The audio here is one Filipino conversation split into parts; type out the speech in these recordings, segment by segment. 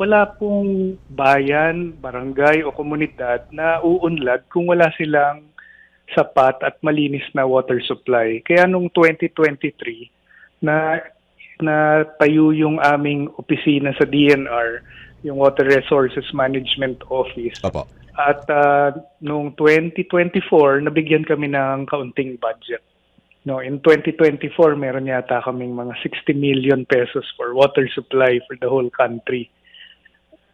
wala pong bayan, barangay o komunidad na uunlad kung wala silang sapat at malinis na water supply. Kaya nung 2023 na na tayo yung aming opisina sa DNR, yung Water Resources Management Office. Opo. At ah, noong 2024, nabigyan kami ng kaunting budget. No, in 2024, meron yata kaming mga 60 million pesos for water supply for the whole country.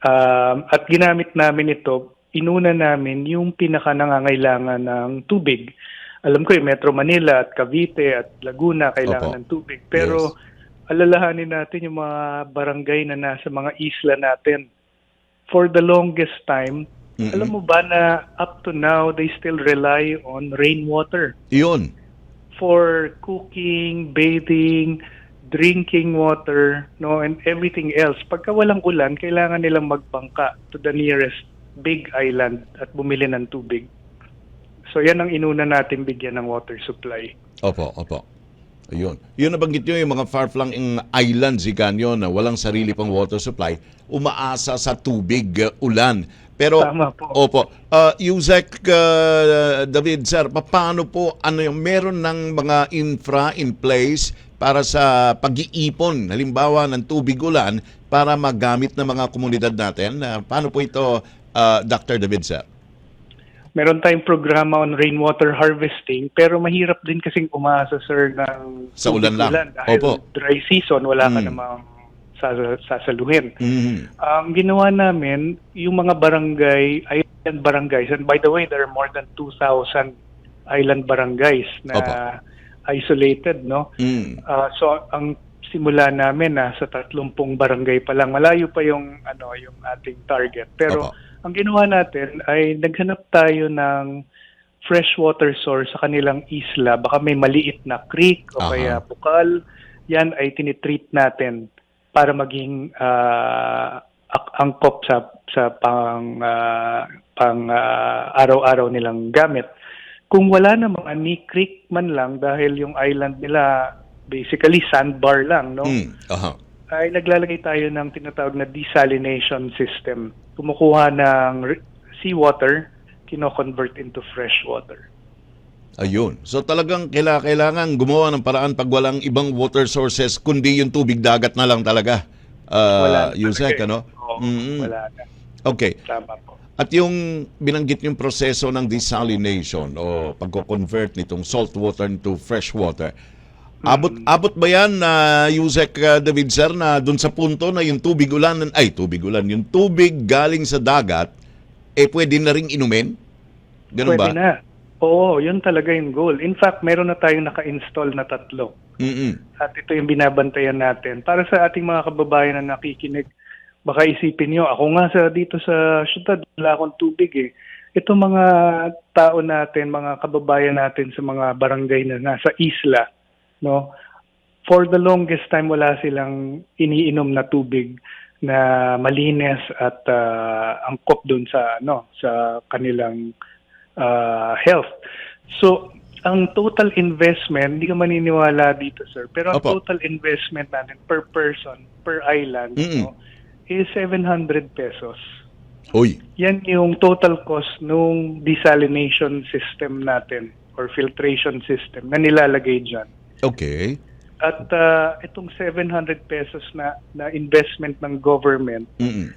Um, at ginamit namin ito, inuna namin yung pinaka nangangailangan ng tubig. Alam ko yung Metro Manila at Cavite at Laguna kailangan Opo. ng tubig. Pero alalahanin natin yung mga barangay na nasa mga isla natin. For the longest time, Mm-mm. alam mo ba na up to now, they still rely on rainwater Yun. for cooking, bathing, drinking water, no, and everything else. Pagka walang ulan, kailangan nilang magbangka to the nearest big island at bumili ng tubig. So yan ang inuna natin bigyan ng water supply. Opo, opo. Ayun. Yun nabanggit nyo yung mga far-flung islands, ika nyo, na walang sarili pang water supply, umaasa sa tubig, uh, ulan. Pero, Tama po. opo, uh, Yusek uh, David, sir, paano po, ano yung, meron ng mga infra in place para sa pag-iipon, halimbawa ng tubig ulan, para magamit ng mga komunidad natin? Uh, paano po ito, uh, Dr. David, sir? Meron tayong programa on rainwater harvesting, pero mahirap din kasing umasa, sir, ng Sa ulan lang. Dahil Opo. dry season, wala ka Mm. namang sasaluhin. Mhm. Ang ginawa namin, yung mga barangay, island barangays, and by the way, there are more than 2,000 island barangays na Opo. isolated, no? Mm. Ah, so, ang simula namin na sa 30 barangay pa lang, malayo pa yung, ano, yung ating target. Pero, Opo. ang ginawa natin ay naghanap tayo ng freshwater source sa kanilang isla. Baka may maliit na creek o Aha. kaya bukal. Yan ay tinitreat natin para maging ak- angkop sa sa pang ah, pang ah, araw-araw nilang gamit. Kung wala namang ni creek man lang dahil yung island nila basically sandbar lang, no? Mm. Aha. ay naglalagay tayo ng tinatawag na desalination system. Kumukuha ng seawater, kino-convert into fresh water. Ayun. So talagang kaila- kailangan gumawa ng paraan pag walang ibang water sources kundi yung tubig dagat na lang talaga. Uh, na Yusek, eh. ano? Oo, Mm-mm. Wala na. Okay. Tama po. At yung binanggit yung proseso ng desalination o pagko-convert nitong salt water into fresh water. Abot abot ba yan na Yusek uh, David sir na doon sa punto na yung tubig ulan ay tubig ulan yung tubig galing sa dagat eh pwede na ring inumin? Ganun Pwede ba? na. Oo, yun talaga yung goal. In fact, meron na tayong naka-install na tatlo. Mm. At ito yung binabantayan natin. Para sa ating mga kababayan na nakikinig, baka isipin nyo, ako nga sa dito sa syudad, wala akong tubig eh. Ito mga tao natin, mga kababayan natin sa mga barangay na nasa isla, no? For the longest time, wala silang iniinom na tubig na malinis at ah, angkop doon sa ano sa kanilang ah, health. So, ang total investment, hindi ka maniniwala dito, sir, pero ang Opo. total investment natin per person, per island, Mm-mm. no, is 700 pesos. Uy. Yan yung total cost nung desalination system natin or filtration system na nilalagay dyan. Okay. At ah, itong 700 pesos na, na investment ng government, Mm.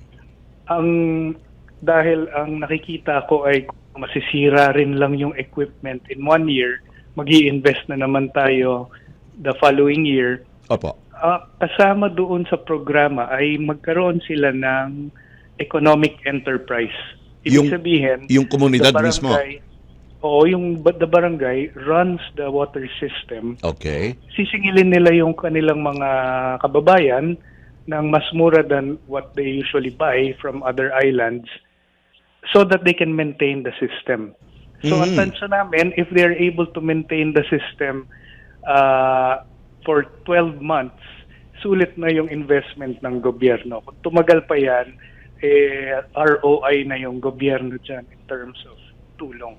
ang dahil ang nakikita ko ay masisira rin lang yung equipment in one year, mag invest na naman tayo the following year. Opo. Ah, kasama doon sa programa ay magkaroon sila ng economic enterprise. Ibig Yung- sabihin, Yung komunidad the mismo. barangay, Oo, yung the barangay runs the water system. Okay. Sisingilin nila yung kanilang mga kababayan ng mas mura than what they usually buy from other islands so that they can maintain the system. So ang Mhm. tansya namin, if they're able to maintain the system uh, for 12 months, sulit na yung investment ng gobyerno. Kung tumagal pa yan, eh, ROI na yung gobyerno dyan in terms of tulong.